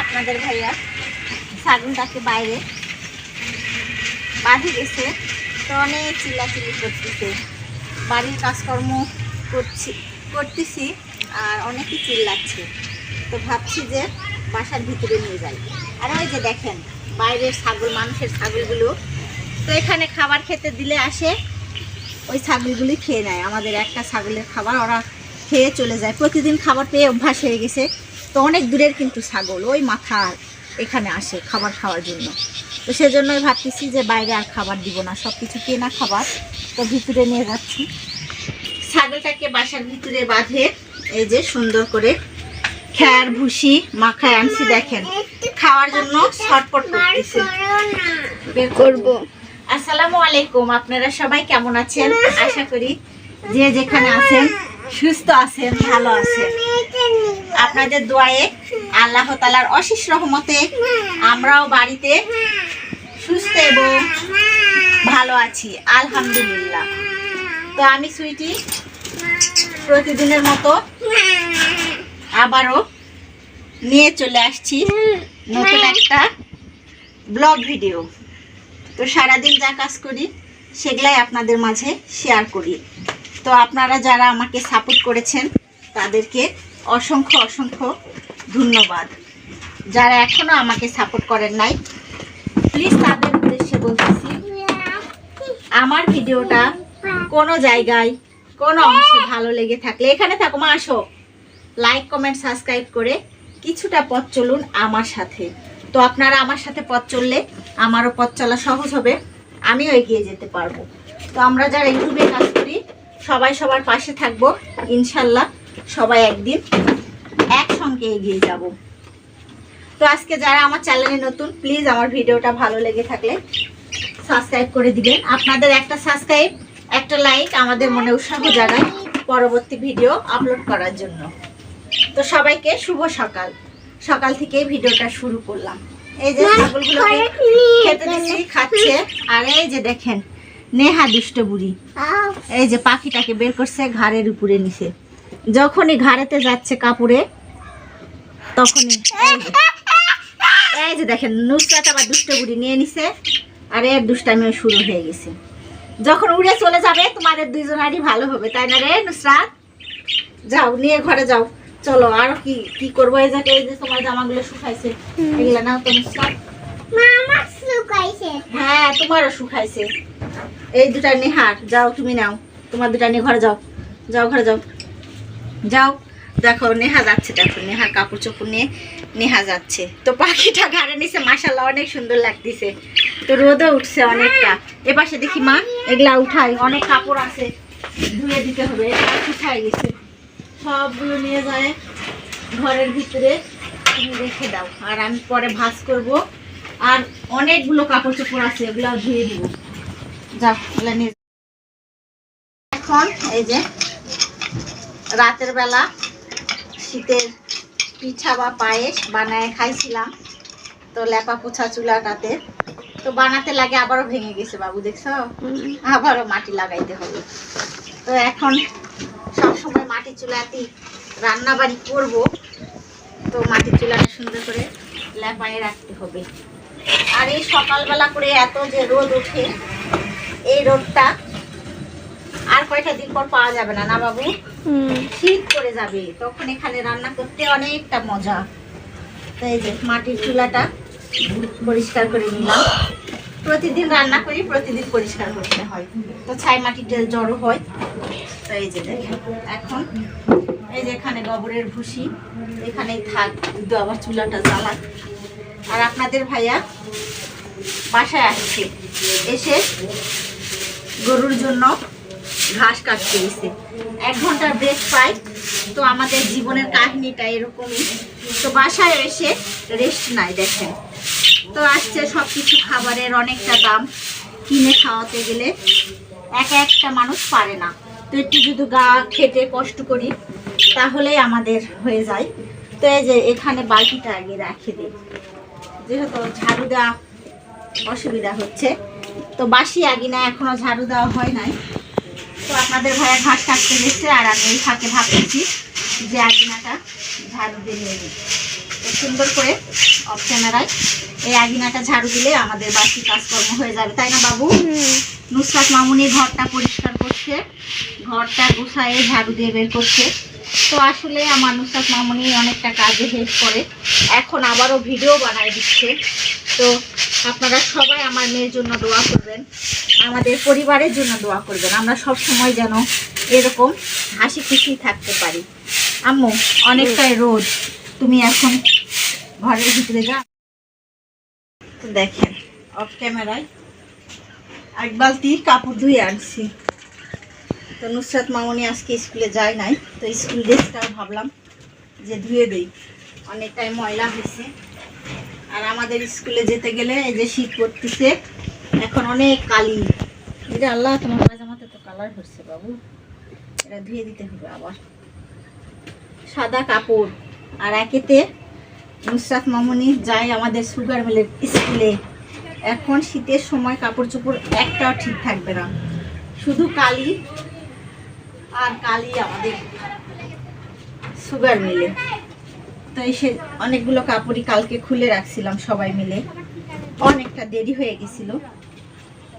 আপনাদের ভাইয়া। ছাগলটাকে বাইরে। বাঁধে গেছে। তো অনেক চিল্লাচিল্লি করতেছে। বাড়ির কাজকর্ম করছি করতেছি আর অনেকই চিল্লাচ্ছে। তো ভাবছি যে বাসার ভিতরে নিয়ে যাই। আর ওই যে দেখেন, বাইরের ছাগল, মানুষের ছাগলগুলো। তো এখানে খাবার খেতে দিলে আসে, ওই ছাগলগুলি খেয়ে নেয়। আমাদের একটা ছাগলের খাবার ওরা খেয়ে চলে যায়। প্রতিদিন খাবার পেয়ে অভ্যাস হয়ে গেছে। তো অনেক দূরের কিন্তু ছাগল ওই মাথা এখানে আসে খাবার খাওয়ার জন্য। তো সেজন্যই ভাবতেছি যে বাইরে আর খাবার দিব না সব কিছু কেনা খাবার। তো ভিতরে নিয়ে যাচ্ছি। ছাগলটাকে বাসার ভিতরে বাঁধে এই যে সুন্দর করে খ্যার ভুসি মাখায় আনছি দেখেন। খাওয়ার জন্য ছটপট করতেছে। বের করব। আসসালামু আলাইকুম আপনারা সবাই কেমন আছেন? আশা করি যে যেখানে আছেন সুস্থ আছেন ভালো আছেন। আপনাদের দোয়ায়ে আল্লাহ তালার অশেষ রহমতে আমরাও বাড়িতে সুস্থ এবং ভালো আছি, আলহামদুলিল্লাহ। তো আমি সুইটি প্রতিদিনের মতো আবারও নিয়ে চলে আসছি নতুন একটা ব্লগ ভিডিও। তো সারাদিন যা কাজ করি, সেগুলাই আপনাদের মাঝে শেয়ার করি। তো আপনারা যারা আমাকে সাপোর্ট করেছেন, তাদেরকে অসংখ্য অসংখ্য ধন্যবাদ। যারা এখনও আমাকে সাপোর্ট করেন নাই প্লিজ তাদের উদ্দেশ্যে বলতেছি, আমার ভিডিওটা কোনো জায়গায়, কোনো অংশে ভালো লেগে থাকলে, এখানে থাকো, মা, আসো। লাইক কমেন্ট সাবস্ক্রাইব করে কিছুটা পথ চলুন আমার সাথে। তো আপনারা আমার সাথে পথ চললে আমারও পথ চলা সহজ হবে, আমিও এগিয়ে যেতে পারব। তো আমরা যারা ইউটিউবে কাজ করি, সবাই সবার পাশে থাকব, ইনশাল্লাহ। সবাই একদিন একসঙ্গে এগিয়ে যাব। তো আজকে যারা আমার চ্যানেলে নতুন প্লিজ আমার ভিডিওটা ভালো লেগে থাকলে সাবস্ক্রাইব করে দিবেন। আপনাদের একটা সাবস্ক্রাইব একটা লাইক আমাদের মনে উৎসাহ জাগায় পরবর্তী ভিডিও আপলোড করার জন্য। তো সবাইকে শুভ সকাল। সকাল থেকে ভিডিওটা শুরু করলাম। এই যে ছাগলগুলোকে খেতে দিচ্ছি খাচ্ছে। আর এই যে দেখেন নেহা দুষ্ট বুড়ি। এই যে পাখিটাকে বের করছে ঘাড়ের উপরে নিছে। যখনই ঘাড়েতে যাচ্ছে কাপড়ে তখনই এই যে- দেখেন নুসরাত আবার দুষ্ট বুড়ি নিয়ে নিছে আর এর দুষ্টামিও শুরু হয়ে গেছে। যখন উড়ে চলে যাবে তোমাদের দুইজনারই ভালো হবে তাই না রে নুসরাত? যাও নিয়ে ঘরে যাও। চলো আর কি কি করব? এই জায়গায় এই যে তোমার জামাগুলো শুকাইছে। এগুলা নাও তো নুসরাত। হ্যাঁ তোমারও শুকাইছে। এই দুটা নেহার যাও তুমি নাও। তোমার দুটা নিয়ে ঘরে যাও। যাও ঘরে যাও। যাও। দেখো, নেহা যাচ্ছে, দেখো, নেহার কাপড় চোপড় নিয়ে নেহা যাচ্ছে। তো পাখিটা ঘাড়ে নিচে মাসাল্লাহ অনেক সুন্দর লাগতেছে। তো রোদও উঠছে অনেকটা। এপাশে দেখি মা, এগুলা উঠাই। অনেক কাপড় আছে, ধুয়ে দিতে হবে। উঠাই গেছে সবগুলো নিয়ে যায় ঘরের ভিতরে। তুমি রেখে দাও। আর আমি পরে ভাজ করব। আর অনেকগুলো কাপড় চোপড় আছে এগুলো ধুয়ে দিব। যাও, এগুলো নিয়ে এখন, এই যে রাতের বেলা শীতের পিঠা বা পায়েস বানায় খাইছিলাম। তো লেপা পোছা চুলাটাতে। তো বানাতে লাগে আবারও ভেঙে গেছে বাবু দেখছ? আবারও মাটি লাগাইতে হবে। তো এখন সবসময় মাটি চুলাতেই রান্না বাড়ি করব। তো মাটির চুলাটা সুন্দর করে লেপায়ে রাখতে হবে। আর এই সকালবেলা করে এত যে রোদ ওঠে এই রোদটা আর কয়টা দিন পর পাওয়া যাবে না না বাবু? শীত করে যাবে। তখন এখানে রান্না করতে অনেকটা মজা। তো এই যে মাটির চুলাটা পরিষ্কার করে নিলাম। প্রতিদিন রান্না করি, প্রতিদিন পরিষ্কার করতে হয়। তো ছাই মাটিতে জড়ো হয়। তো এই যে এখন এই যে এখানে গোবরের ভুসি এখানেই থাক, কিন্তু আবার চুলাটা জ্বালা। আর আপনাদের ভাইয়া বাসায় আসছে। এসে গরুর জন্য ঘাস কাটতে গেছে এক ঘণ্টার ব্রেক পাই। তো আমাদের জীবনের কাহিনীটা এরকমই। তো বাসায় এসে রেস্ট নাই দেখেন। তো আসছে সব কিছু খাবারের অনেকটা দাম। কিনে খাওয়াতে গেলে একা একটা মানুষ পারে না। তো একটু যদি গা খেটে কষ্ট করি, তাহলেই আমাদের হয়ে যায়। তো এই যে এখানে বালতিটা আগে রাখে দিই। যেহেতু ঝাড়ু দেওয়া অসুবিধা হচ্ছে। তো বাসি আগিনা এখনও ঝাড়ু দেওয়া হয় নাই। তো আপনাদের ভাইয়া ঘাস কাটতে গেছে আর আমি এই ফাঁকে ভাবতেছি যে আগিনাটা ঝাড়ু দিয়ে নিয়ে নিই। তো সুন্দর করে অফ ক্যামেরায় এই আগিনাটা ঝাড়ু দিলে আমাদের বাকি কাজকর্ম হয়ে যাবে তাই না বাবু? নুসরাত মামুনি ঘরটা পরিষ্কার করছে ঘরটা গুছায়ে ঝাড়ু দিয়ে বের করছে। তো আসলে আমার নুসরাত মামুনি অনেকটা কাজে হেল্প করে এখন আবারও ভিডিও বানায় দিচ্ছে। তো আপনারা সবাই আমার মেয়ের জন্য দোয়া করবেন। আমাদের পরিবারের জন্য দোয়া করবেন। আমরা সব সময় যেন এরকম হাসি খুশি থাকতে পারি। আম্মু, অনেকটাই রোদ। তুমি এখন ঘরের ভিতরে যা। তো দেখেন অফ ক্যামেরায় এক বালতি কাপড় ধুয়ে আনছি। তো নুসরাত মামনি আজকে স্কুলে যায় নাই, তো স্কুল ড্রেসটাও ভাবলাম যে ধুয়ে দেই। অনেকটাই ময়লা হয়েছে। আর আমাদের স্কুলে যেতে গেলে এই যে শীত পড়তেছে এখন অনেক কালি। এটা আল্লাহ তোমার পাজামাতে তো কালার হচ্ছে বাবু। এটা ধুয়ে দিতে হবে আবার। সাদা কাপড়। আর একেতে নুসরাত মামনি যায় আমাদের সুগার মিলের স্কুলে। এখন শীতের সময় কাপড় চোপড় একটাও ঠিক থাকবে না। শুধু কালি আর কালি আমাদের সুগার মিলে। তো এসে অনেকগুলো কাপড়ই কালকে খুলে রাখছিলাম সবাই মিলে। অনেকটা দেরি হয়ে গেছিল।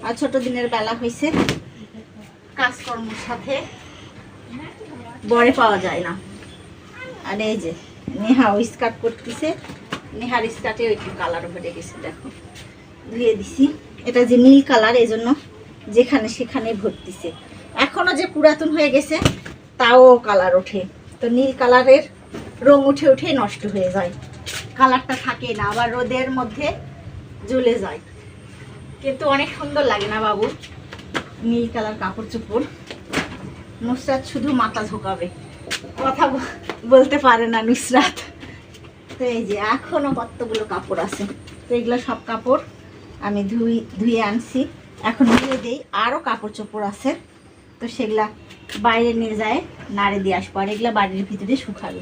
আর ছোট দিনের বেলা হয়েছে কাজকর্মের সাথে বরে পাওয়া যায় না। আর এই যে, নেহা ওই স্কার্ট করতেছে নেহার স্কার্টে একটু কালার উঠে গেছে, দেখো। ধুয়ে দিছি। এটা যে নীল কালার, এই জন্য যেখানে সেখানে ভর্তিছে। এখনও যে পুরাতন হয়ে গেছে, তাও কালার ওঠে। তো নীল কালারের রং উঠে উঠে নষ্ট হয়ে যায়। কালারটা থাকে না, আবার রোদের মধ্যে জ্বলে যায়। কিন্তু অনেক সুন্দর লাগে না বাবু? নীল কালার কাপড় চোপড়। নুসরাত শুধু মাথা ঝোঁকাবে। কথা বলতে পারে না নুসরাত। তো এই যে, এখনও কতগুলো কাপড় আছে? তো এগুলো সব কাপড় আমি ধুই, ধুয়ে আনছি। এখন ধুয়ে দিই। আরও কাপড় চোপড় আছে। তো সেগুলা বাইরে নিয়ে যায়, নাড়ে দিয়ে আসব। আর এগুলো বাড়ির ভিতরে শুকাবে।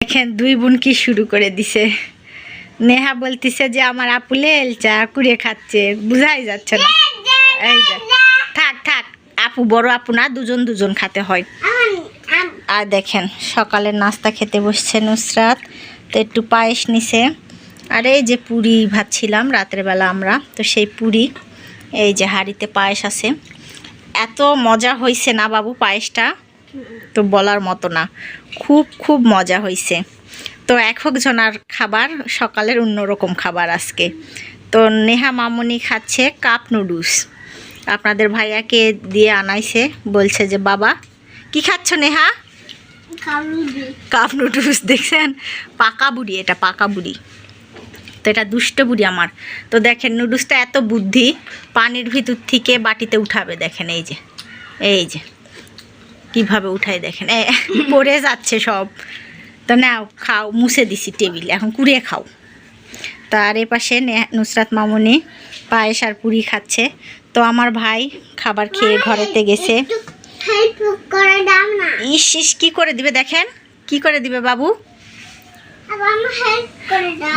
দেখেন, দুই বোন কি শুরু করে দিছে। নেহা বলতিছে যে আমার আপুলে চা কুড়িয়ে খাচ্ছে। বুঝাই যাচ্ছে না। এই যে, থাক থাক, আপু বড় আপু না, দুজন দুজন খাতে হয়। আর দেখেন, সকালের নাস্তা খেতে বসছে নুসরাত, তো একটু পায়েস নিছে। আর এই যে পুরি ভাবছিলাম রাতের বেলা আমরা, তো সেই পুরি, এই যে হাঁড়িতে পায়েস আছে। এত মজা হয়েছে না বাবু পায়েসটা? তো বলার মতো না। খুব খুব মজা হয়েছে তো একক জনার খাবার সকালের অন্যরকম খাবার আজকে। তো নেহা মামুনি খাচ্ছে কাপ নুডলস। আপনাদের ভাইয়াকে দিয়ে আনাইছে বলছে যে বাবা কি খাচ্ছ নেহা? কাপ নুডলস দেখছেন? পাকা বুড়ি এটা পাকা বুড়ি। তো এটা দুষ্ট বুড়ি আমার। তো দেখেন নুডলসটা এত বুদ্ধি পানির ভিতর থেকে বাটিতে উঠাবে দেখেন এই যে। এই যে। কীভাবে উঠাই দেখেন। এ পড়ে যাচ্ছে সব। তো নাও খাও মুছে দিছি টেবিল এখন কুড়িয়ে খাও। তার এ পাশে নে- নুসরাত মামুনি পায়েস আর পুরি খাচ্ছে। তো আমার ভাই খাবার খেয়ে ঘরেতে গেছে। ইস ইস কি করে দিবে দেখেন? কি করে দিবে বাবু?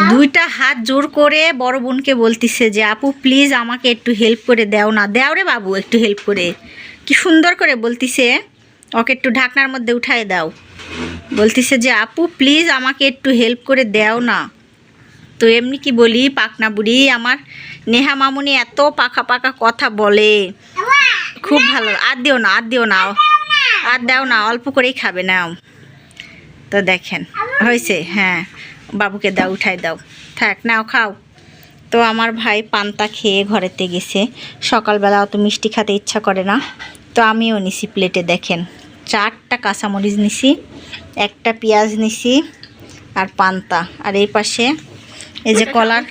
দুইটা হাত জোর করে বড় বোনকে বলতিছে যে আপু প্লিজ আমাকে একটু হেল্প করে দাও না। দাও রে বাবু একটু হেল্প করে। কি সুন্দর করে বলতিছে। ওকে একটু ঢাকনার মধ্যে উঠায় দাও। বলতিছে যে, আপু প্লিজ আমাকে একটু হেল্প করে দাও না। তো এমনি কি বলি, পাকনা বুড়ি, আমার নেহা মামুনি এত পাকা পাকা কথা বলে। খুব ভালো, আর দিও না, আর দিও না, আর দাও না, অল্প করেই খাবে, নাও। তো দেখেন, হয়েছে হ্যাঁ বাবুকে দাও, উঠাই দাও। থাক, নাও, খাও। তো আমার ভাই পান্তা খেয়ে ঘরেতে গেছে। সকালবেলা অত মিষ্টি খেতে ইচ্ছা করে না। তো আমিও নিছি প্লেটে দেখেন। চারটা কাঁচামরিচ নিছি। একটা পেঁয়াজ নিছি আর পান্তা। আর এই পাশে এই যে কলার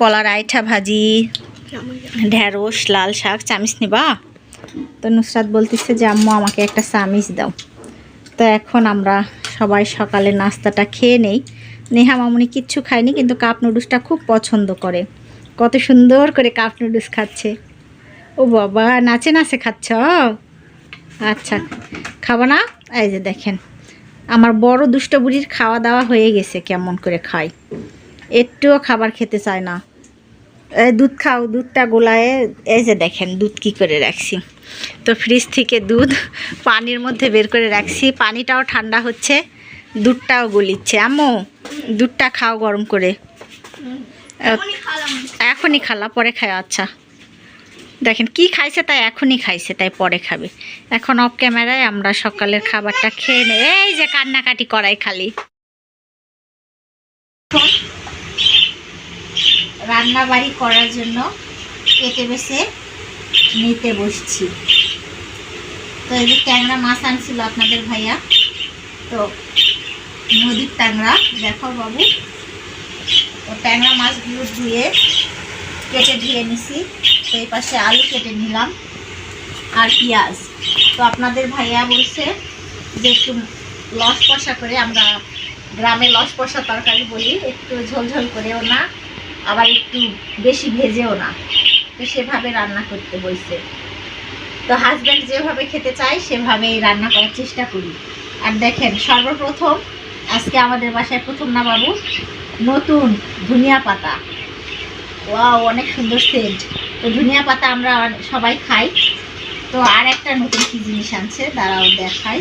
কলার আইঠা ভাজি ঢেঁড়স লাল শাক চামিচ নিবা? তো নুসরাত বলতেছে যে আম্মু আমাকে একটা চামিচ দাও। তো এখন আমরা সবাই সকালে নাস্তাটা খেয়ে নেই। নেহা মামুনি কিচ্ছু খায়নি কিন্তু কাপ নুডলসটা খুব পছন্দ করে। কত সুন্দর করে কাপ নুডলস খাচ্ছে। ও বাবা নাচে নাচে খাচ্ছ? আচ্ছা খাব না? এই যে দেখেন। আমার বড় দুষ্ট বুড়ির খাওয়া দাওয়া হয়ে গেছে কেমন করে খায় একটুও খাবার খেতে চায় না। এই দুধ খাও দুধটা গোলায় এই যে দেখেন দুধ কি করে রাখছি। তো ফ্রিজ থেকে দুধ পানির মধ্যে বের করে রাখছি। পানিটাও ঠান্ডা হচ্ছে দুধটাও গলিচ্ছে। আম্মু দুধটা খাও গরম করে। এখনই খালা পরে খায় আচ্ছা। দেখেন, কি খাইছে তাই এখনই খাইছে, তাই পরে খাবে। এখন অফ ক্যামেরায় আমরা সকালের খাবারটা খেয়ে নেই এই যে কান্নাকাটি করাই খালি। রান্না বাড়ি করার জন্য কেটে বেছে নিতে বসছি। তো এই যে ট্যাংরা মাছ আনছিল আপনাদের ভাইয়া, তো নদীর ট্যাংরা, দেখো বাবু। তো ট্যাংরা মাছগুলো ধুয়ে কেটে ধুয়ে নিছি। তো এই পাশে আলু কেটে নিলাম আর পেঁয়াজ। তো আপনাদের ভাইয়া বলছে যে একটু লস কষা করে, আমরা গ্রামে লস কষা তরকারি বলি, একটু ঝোলঝোল করেও না, আবার একটু বেশি ভেজেও না। তো সেভাবে রান্না করতে বলছে। তো হাজব্যান্ড যেভাবে খেতে চায়, সেভাবেই রান্না করার চেষ্টা করি। আর দেখেন, সর্বপ্রথম আজকে আমাদের বাসায় প্রথম না বাবু, নতুন ধনিয়া পাতা। ওয়াও অনেক সুন্দর সেন্ট তো ধনিয়া পাতা আমরা সবাই খাই। তো আর একটা নতুন কি জিনিস আনছে? দাঁড়াও দেখাই।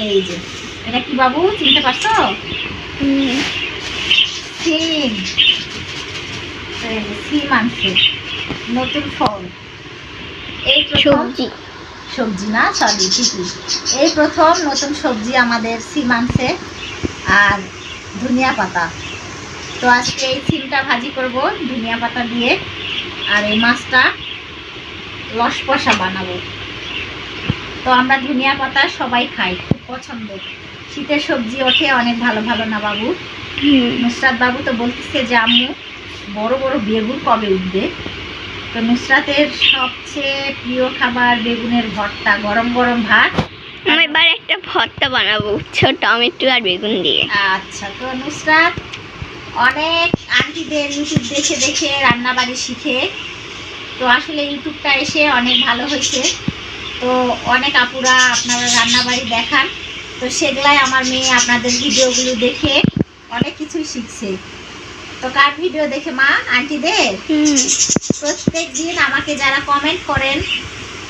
এই যে এটা কি বাবু? চিনতে পারছ? সিম সিম আনছে। নতুন ফল। এই সবজি। সবজি না? সরি ঠিকই। এই প্রথম নতুন সবজি আমাদের সিম আনছে। আর ধনিয়া পাতা। তো আজকে এই সিমটা ভাজি করব ধনিয়া পাতা দিয়ে। আর এই মাছটা লসপসা বানাবো। তো আমরা ধনিয়া পাতা সবাই খাই খুব পছন্দ। শীতের সবজি ওঠে অনেক ভালো ভালো না বাবু? নুসরাত বাবু তো বলতেছে যে আম্মু বড় বড় বেগুন কবে উঠবে? তো নুসরাতের সবচেয়ে প্রিয় খাবার বেগুনের ভর্তা গরম গরম ভাত। আমি এবার একটা ভর্তা বানাবো ছোট টমেটো আর বেগুন দিয়ে। আচ্ছা তো নুসরাত অনেক আন্টিদের ইউটিউব দেখে দেখে রান্না বাড়ি শিখে। তো আসলে ইউটিউবটা এসে অনেক ভালো হয়েছে। তো অনেক আপুরা আপনারা রান্না বাড়ি দেখান। তো সেগুলাই আমার মেয়ে আপনাদের ভিডিওগুলো দেখে অনেক কিছুই শিখছে। তো কার ভিডিও দেখে মা? আন্টিদের? প্রত্যেক দিন আমাকে যারা কমেন্ট করেন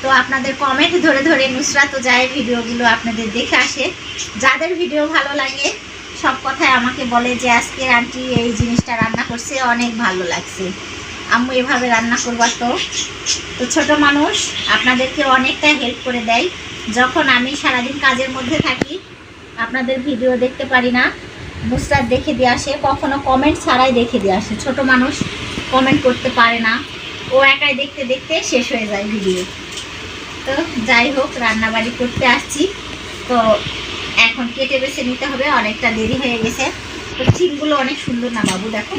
তো আপনাদের কমেন্ট ধরে ধরে নুসরাত যায় ভিডিওগুলো আপনাদের দেখে আসে। যাদের ভিডিও ভালো লাগে সব কথায় আমাকে বলে যে, আজকে আন্টি এই জিনিসটা রান্না করছে, অনেক ভালো লাগছে। আম্মু এভাবে রান্না করবার তো? তো ছোটো মানুষ আপনাদেরকে অনেকটা হেল্প করে দেয়। যখন আমি সারাদিন কাজের মধ্যে থাকি, আপনাদের ভিডিও দেখতে পারি না নুসরাত দেখে দিয়ে আসে, কখনো কমেন্ট ছাড়াই দেখে দিয়ে আসে। ছোট মানুষ কমেন্ট করতে পারে না। ও একাই দেখতে দেখতে শেষ হয়ে যায় ভিডিও তো যাই হোক, রান্নাবাড়ি করতে আসছি। তো এখন কেটে বেছে নিতে হবে অনেকটা দেরি হয়ে গেছে। তো অনেক সুন্দর না বাবু? দেখো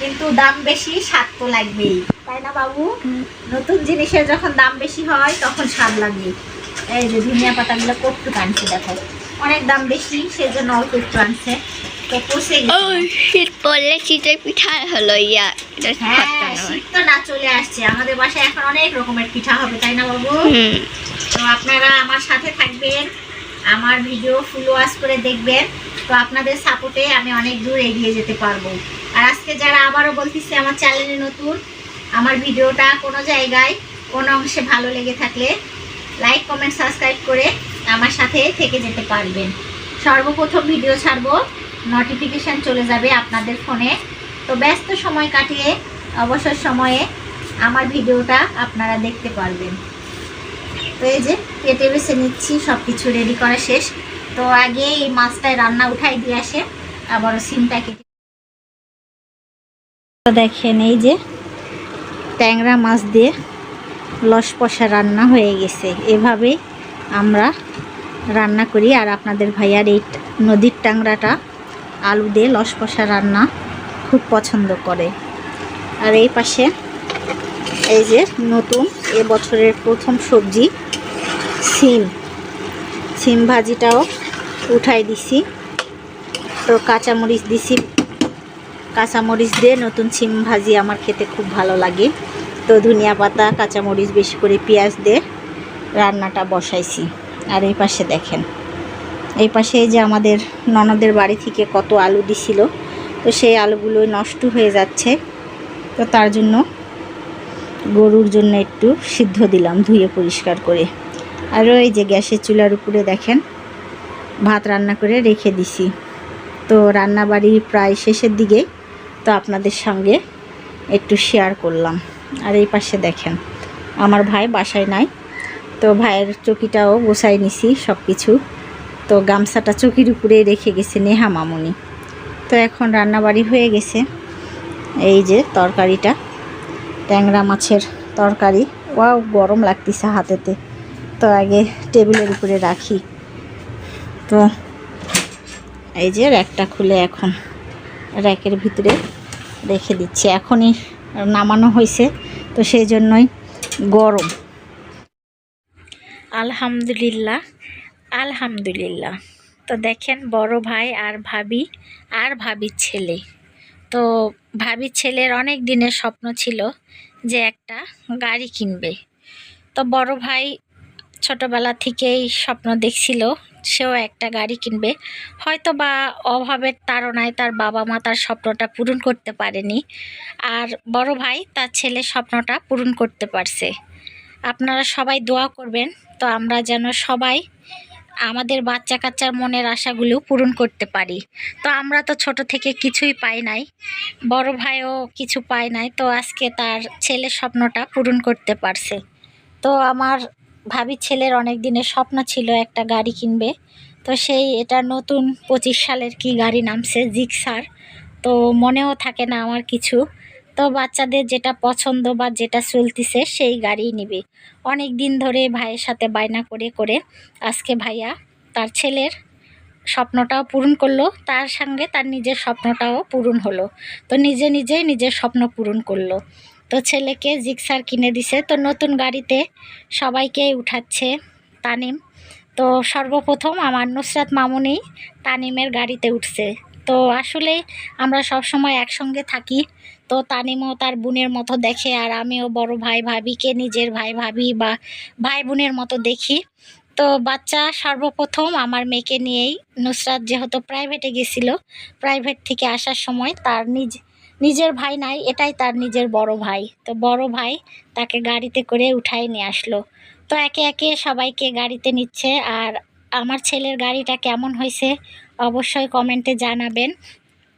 কিন্তু দাম বেশি স্বাদ তো লাগবেই। তাই না বাবু? নতুন জিনিসের যখন দাম বেশি হয় তখন স্বাদ লাগবে এই যে ধনিয়া পাতাগুলো কটু আনছে দেখো। অনেক দাম বেশি সেজন্য অল্প একটু আনছে। তো পচে শীত পড়লে শীতের পিঠা হলো ইয়া হ্যাঁ। শীত তো না চলে আসছে। আমাদের বাসায় এখন অনেক রকমের পিঠা হবে তাই না বাবু? তো আপনারা আমার সাথে থাকবেন। আমার ভিডিও ফুল ওয়াশ করে দেখবেন। তো আপনাদের সাপোর্টে আমি অনেক দূর এগিয়ে যেতে পারব। আর আজকে যারা আবারও বলতেছে আমার চ্যানেলে নতুন, আমার ভিডিওটা কোনো জায়গায়, কোনো অংশে ভালো লেগে থাকলে লাইক কমেন্ট সাবস্ক্রাইব করে আমার সাথে থেকে যেতে পারবেন। সর্বপ্রথম ভিডিও ছাড়বো নোটিফিকেশান চলে যাবে আপনাদের ফোনে তো ব্যস্ত সময় কাটিয়ে, অবসর সময়ে আমার ভিডিওটা আপনারা দেখতে পারবেন। তো এই যে কেটে বেছে নিচ্ছি সব কিছু রেডি করা শেষ। তো আগে এই মাছটায় রান্না উঠাই দিয়ে আসে, আবারও সিমটা কেটে দেখেন এই যে, ট্যাংরা মাছ দিয়ে লসপসা রান্না হয়ে গেছে। এভাবেই আমরা রান্না করি। আর আপনাদের ভাইয়ার এই নদীর ট্যাংরাটা আলু দিয়ে লসপসা রান্না খুব পছন্দ করে। আর এই পাশে এই যে নতুন এ বছরের প্রথম সবজি, সিম। সিম ভাজিটাও উঠাই দিছি। তো কাঁচামরিচ দিছি। কাঁচামরিচ দিয়ে নতুন সিম ভাজি আমার খেতে খুব ভালো লাগে। তো ধনিয়া পাতা, কাঁচামরিচ বেশি করে পেঁয়াজ দিয়ে রান্নাটা বসাইছি। আর এই পাশে দেখেন, এই পাশে যে আমাদের ননদের বাড়ি থেকে কত আলু দিছিল। তো সেই আলুগুলো নষ্ট হয়ে যাচ্ছে। তো তার জন্য গরুর জন্য একটু সিদ্ধ দিলাম, ধুয়ে পরিষ্কার করে। আর ওই যে গ্যাসের চুলার উপরে দেখেন, ভাত রান্না করে রেখে দিছি। তো রান্নাবাড়ি প্রায় শেষের দিকে তো আপনাদের সঙ্গে একটু শেয়ার করলাম। আর এই পাশে দেখেন, আমার ভাই বাসায় নাই, তো ভাইয়ের চকিটাও গোছাই নিছি সব কিছু তো গামছাটা চকির উপরে রেখে গেছে নেহা মামুনি। তো এখন রান্নাবাড়ি হয়ে গেছে, এই যে তরকারিটা। ট্যাংরা মাছের তরকারি। ওয়াও, গরম লাগতেছে হাতেতে। তো আগে টেবিলের উপরে রাখি। তো এই যে র্যাকটা খুলে এখন র্যাকের ভিতরে রেখে দিচ্ছি। এখনই নামানো হয়েছে, তো সেই জন্যই গরম। আলহামদুলিল্লাহ আলহামদুলিল্লাহ। তো দেখেন বড় ভাই আর ভাবি, আর ভাবির ছেলে। তো ভাবির ছেলের অনেক দিনের স্বপ্ন ছিল যে একটা গাড়ি কিনবে। তো বড় ভাই ছোটবেলা থেকেই স্বপ্ন দেখছিল সেও একটা গাড়ি কিনবে। হয়তো বা অভাবের তাড়নায় তার বাবা মা তার স্বপ্নটা পূরণ করতে পারেনি আর বড় ভাই তার ছেলের স্বপ্নটা পূরণ করতে পারছে। আপনারা সবাই দোয়া করবেন, তো আমরা যেন সবাই আমাদের বাচ্চা কাচ্চার মনের আশাগুলো পূরণ করতে পারি। তো আমরা তো ছোট থেকে কিছুই পাই নাই। বড় ভাইও কিছু পায় নাই। তো আজকে তার ছেলের স্বপ্নটা পূরণ করতে পারছে। তো আমার ভাবি ছেলের অনেক দিনের স্বপ্ন ছিল একটা গাড়ি কিনবে। তো সেই এটা নতুন পঁচিশ সালের কি গাড়ি নামছে জিক্সার। তো মনেও থাকে না আমার কিছু। তো বাচ্চাদের যেটা পছন্দ বা যেটা চলতিছে সেই গাড়িই নিবে। অনেক দিন ধরে ভাইয়ের সাথে বায়না করে করে আজকে ভাইয়া তার ছেলের স্বপ্নটাও পূরণ করল, তার সঙ্গে তার নিজের স্বপ্নটাও পূরণ হলো। তো নিজে নিজেই নিজের স্বপ্ন পূরণ করল। তো ছেলেকে জিক্সার কিনে দিছে, তো নতুন গাড়িতে সবাইকে উঠাচ্ছে তানিম। তো সর্বপ্রথম আমার নুসরাত মামুনি তানিমের গাড়িতে উঠছে। তো আসলে আমরা সব সময় একসঙ্গে থাকি তো তানিমও তার বোনের মতো দেখে আর আমিও বড় ভাই ভাবিকে নিজের ভাই ভাবি বা ভাই বোনের মতো দেখি। তো বাচ্চা সর্বপ্রথম আমার মেয়েকে নিয়েই নুসরাত যেহেতু প্রাইভেটে গেছিল প্রাইভেট থেকে আসার সময় তার নিজ, নিজের ভাই নাই, এটাই তার নিজের বড় ভাই। তো বড় ভাই তাকে গাড়িতে করে উঠাই নিয়ে আসলো। তো একে একে সবাইকে গাড়িতে নিচ্ছে আর আমার ছেলের গাড়িটা কেমন হয়েছে অবশ্যই কমেন্টে জানাবেন।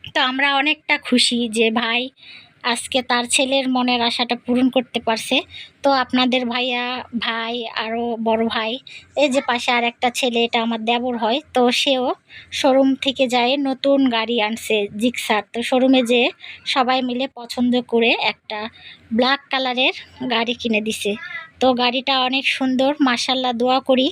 তো আমরা অনেকটা খুশি যে ভাই আজকে তার ছেলের মনের আশাটা পূরণ করতে পারছে। তো আপনাদের ভাইয়া, ভাই আরও বড় ভাই, এই যে পাশে আর একটা ছেলে, এটা আমার দেবর হয়, তো সেও শোরুম থেকে যায়, নতুন গাড়ি আনছে জিক্সার। তো শোরুমে যেয়ে সবাই মিলে পছন্দ করে একটা ব্ল্যাক কালারের গাড়ি কিনে দিছে। তো গাড়িটা অনেক সুন্দর মাসাল্লাহ দোয়া করি।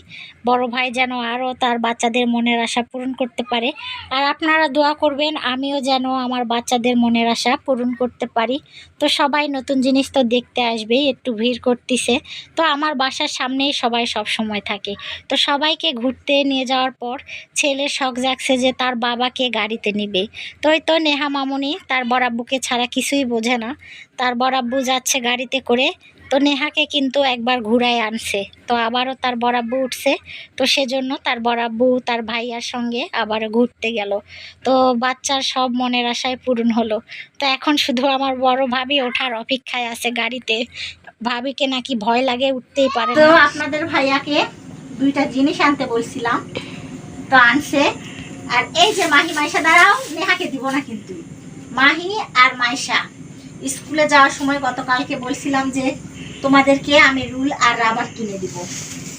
বড় ভাই যেন আরও তার বাচ্চাদের মনের আশা পূরণ করতে পারে। আর আপনারা দোয়া করবেন, আমিও যেন আমার বাচ্চাদের মনের আশা পূরণ করতে পারি। তো সবাই নতুন জিনিস তো দেখতে আসবে, একটু ভিড় করতেছে। তো আমার বাসার সামনেই সবাই সব সময় থাকে। তো সবাইকে ঘুরতে নিয়ে যাওয়ার পর ছেলে শখ জাগছে যে তার বাবাকে গাড়িতে নিবে। তো ওই তো নেহা মামুনি, তার বরাব্বুকে ছাড়া কিছুই বোঝে না। তার বরাব্বু যাচ্ছে গাড়িতে করে। তো নেহাকে কিন্তু একবার ঘুরায় আনছে। তো আবারও তার বরাব্বু উঠছে। তো সেজন্য তার বরাব্বু তার ভাইয়ার সঙ্গে আবারও ঘুরতে গেল। তো বাচ্চার সব মনের আশায় পূরণ হলো। তো এখন শুধু আমার বড় ভাবি ওঠার অপেক্ষায় আছে গাড়িতে। ভাবিকে নাকি ভয় লাগে, উঠতেই পারে তো আপনাদের ভাইয়াকে দুইটা জিনিস আনতে বলছিলাম। তো আনছে। আর এই যে মাহি, মাইশা দ্বারাও নেহাকে দিব না কিন্তু। মাহি আর মাইশা। স্কুলে যাওয়ার সময় গতকালকে বলছিলাম যে তোমাদেরকে আমি রুল আর রাবার কিনে দিব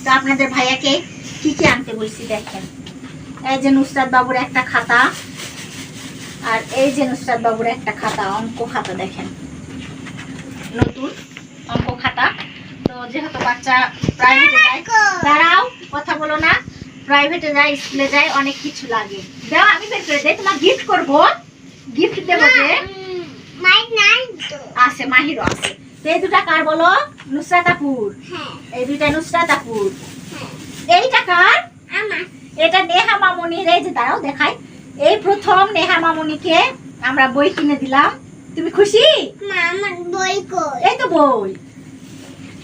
তো আপনাদের ভাইয়াকে কি কি আনতে বলছি দেখেন এই যে নুসরাত বাবুর একটা খাতা আর এই যে নুসরাত বাবুর একটা খাতা অঙ্ক খাতা দেখেন নতুন অঙ্ক খাতা তো যেহেতু বাচ্চা প্রাইভেটে যায় দাঁড়াও কথা বলো না প্রাইভেটে যায় স্কুলে যায় অনেক কিছু লাগে দাও আমি বের করে দেই তোমার গিফট করব গিফট দেবো যে আছে মাহিরও আছে এই দুটা কার বলো? নুসরাত আপুর এই দুইটা নুসরাত আপুর এইটা কার? এটা নেহা মামুনির এই যে দাঁড়াও দেখাই। এই প্রথম নেহা মামুনিকে আমরা বই কিনে দিলাম। তুমি খুশি? এই তো বই।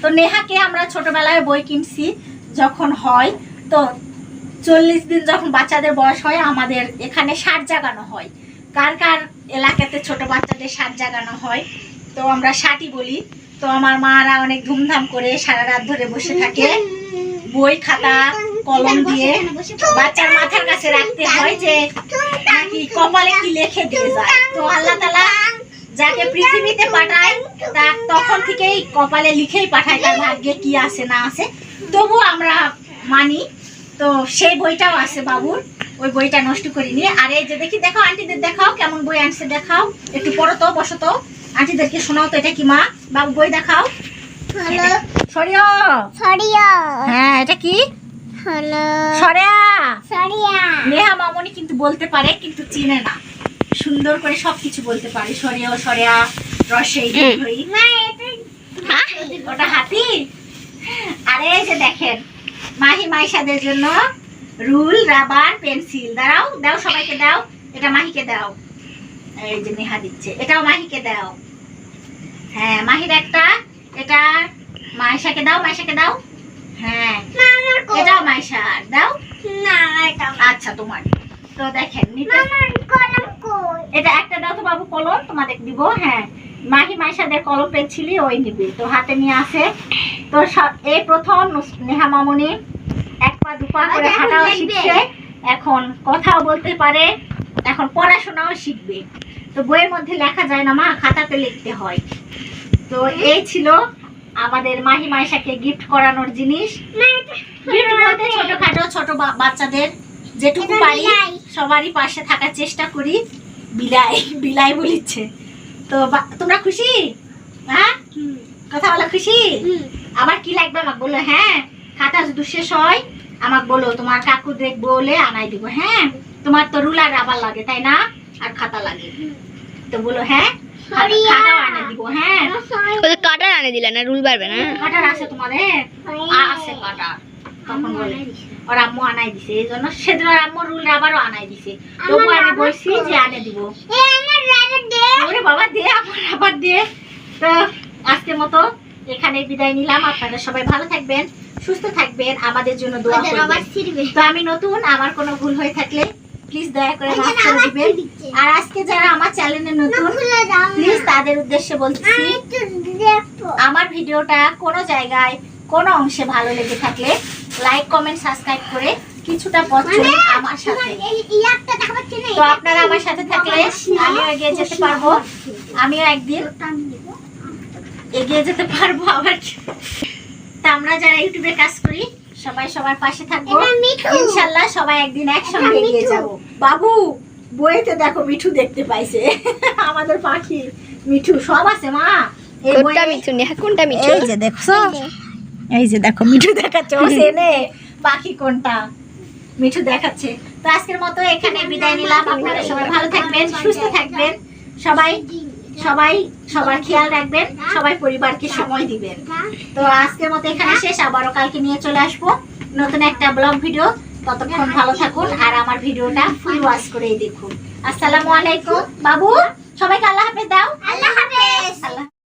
তো নেহাকে আমরা ছোটবেলায় বই কিনছি যখন হয়। তো চল্লিশ দিন যখন বাচ্চাদের বয়স হয় আমাদের এখানে সার জাগানো হয়। কার কার এলাকাতে ছোট বাচ্চাদের সার জাগানো হয়? তো আমরা ষাটই বলি। তো আমার মারা অনেক ধুমধাম করে সারা রাত ধরে বসে থাকে। বই খাতা, কলম দিয়ে বাচ্চার মাথার কাছে রাখতে হয় যে নাকি কপালে কি লিখে দিয়ে যায়। তো আল্লাহ তালা যাকে পৃথিবীতে পাঠায়, তার তখন থেকেই কপালে লিখেই পাঠায় তার ভাগ্যে কি আছে না আছে। তবু আমরা মানি। তো সেই বইটাও আছে বাবুর। ওই বইটা নষ্ট করিনি। আর এই যে দেখি দেখাও আন্টিদের দেখাও, কেমন বই আনছে দেখাও। একটু পড়ো তো, বসো তো। আন্টিদেরকে শোনাও তো এটা কি মা? বাবু বই দেখাও। হ্যালো। সরিও সরিয়া। হ্যাঁ এটা কি? হ্যালো। সরিয়া। সরিয়া। নেহা মামনি কিন্তু বলতে পারে কিন্তু চিনে না। সুন্দর করে সবকিছু বলতে পারে। সরিয়া সরিয়া রসে। ওটা হাতি? আরে এই যে দেখেন মাহি মাইশাদের জন্য রুল রাবার পেন্সিল। দাও দাও সবাইকে দাও। এটা মাহিকে দাও। এই যে নেহা দিচ্ছে। এটাও মাহিকে দাও। হ্যাঁ মাহির একটা এটা মাইশাকে দাও মাইশাকে দাও। হ্যাঁ এটাও মাইশার দাও। না এটা আচ্ছা তোমার। তো দেখেন নিতে কলম কই? এটা একটা দাও তো বাবু কলম তোমাদের দিব হ্যাঁ। মাহি মাইশাদের কলম পেন্সিলই ওই নিবে। তো হাতে নিয়ে আসে। তো সব- এই প্রথম নেহা মামুনি এক পা দু পা করে এখন হাঁটাও শিখছে। এখন কথাও বলতে পারে। এখন পড়াশোনাও শিখবে। তো বইয়ের মধ্যে লেখা যায় না মা খাতাতে লিখতে হয়। তো এই ছিল আমাদের মাহি মাইশাকে গিফট করানোর জিনিস। গিফট বলতে ছোটখাটো ছোট বাচ্চাদের যেটুকু পারি সবারই পাশে থাকার চেষ্টা করি। বিলাই বিলাই বলিচ্ছে। তো তোমরা খুশি? হ্যাঁ? কথা বলা খুশি? আবার কি লাগবে আমাকে বলল হ্যাঁ খাতা যদি শেষ হয় আমাকে বলো তোমার কাকু দেখব বলে আনাই দিব। হ্যাঁ তোমার তো রুলার আবার লাগে তাই না? আর খাতা লাগে। তো বলো হ্যাঁ? হ্যাঁ? ওদের কাটার আনে দিলে না রুল পারবে না? কাটার আছে তোমাদের? আছে কাটার। তখন বলে ওর আম্মু আনাই দিছে এই জন্য সেদিন ওর আম্মু রুল আবারও আনাই দিছে। তবু আমি বলছি যে আনে দিব। ওরে বাবা দে আমার আবার দে। তো আজকের মতো এখানে বিদায় নিলাম। আপনারা সবাই ভালো থাকবেন সুস্থ থাকবেন। আমাদের জন্য দোয়া করবেন। তো আমি নতুন আমার কোনো ভুল হয়ে থাকলে প্লিজ দয়া করে মাফ করে দিবেন। আর আজকে যারা আমার চ্যানেলে নতুন প্লিজ তাদের উদ্দেশ্যে বলতেছি আমার ভিডিওটা কোনো জায়গায় কোনো অংশে ভালো লেগে থাকলে লাইক কমেন্ট সাবস্ক্রাইব করে কিছুটা পথ আমার সাথে। তো আপনারা আমার সাথে থাকলে আমিও এগিয়ে যেতে পারব। আমিও একদিন এগিয়ে যেতে পারব আবার। তা আমরা যারা ইউটিউবে কাজ করি সবাই সবার পাশে থাকব। ইনশাল্লাহ সবাই একদিন একসঙ্গে এগিয়ে যাব। বাবু বইতে দেখো মিঠু দেখতে পাইছে। আমাদের পাখি মিঠু সব আছে মা। এই কোনটা মিঠু নেহা কোনটা মিঠু? এই যে দেখছ? এই যে দেখো মিঠু দেখাচ্ছে। ও সেনে পাখি কোনটা। মিঠু দেখাচ্ছে। তো আজকের মতো এখানে বিদায় নিলাম। আপনারা সবাই ভালো থাকবেন সুস্থ থাকবেন। সবাই সবাই সবার খেয়াল রাখবেন সবাই পরিবারকে সময় দিবেন। তো আজকের মতো এখানে শেষ আবারও কালকে নিয়ে চলে আসব। নতুন একটা ব্লগ ভিডিও ততক্ষণ ভালো থাকুন আর আমার ভিডিওটা ফুল ওয়াশ করেই দেখুন। আসসালামু আলাইকুম। বাবু সবাইকে আল্লাহ হাফেজ দাও। আল্লাহ হাফেজ। আল্লাহ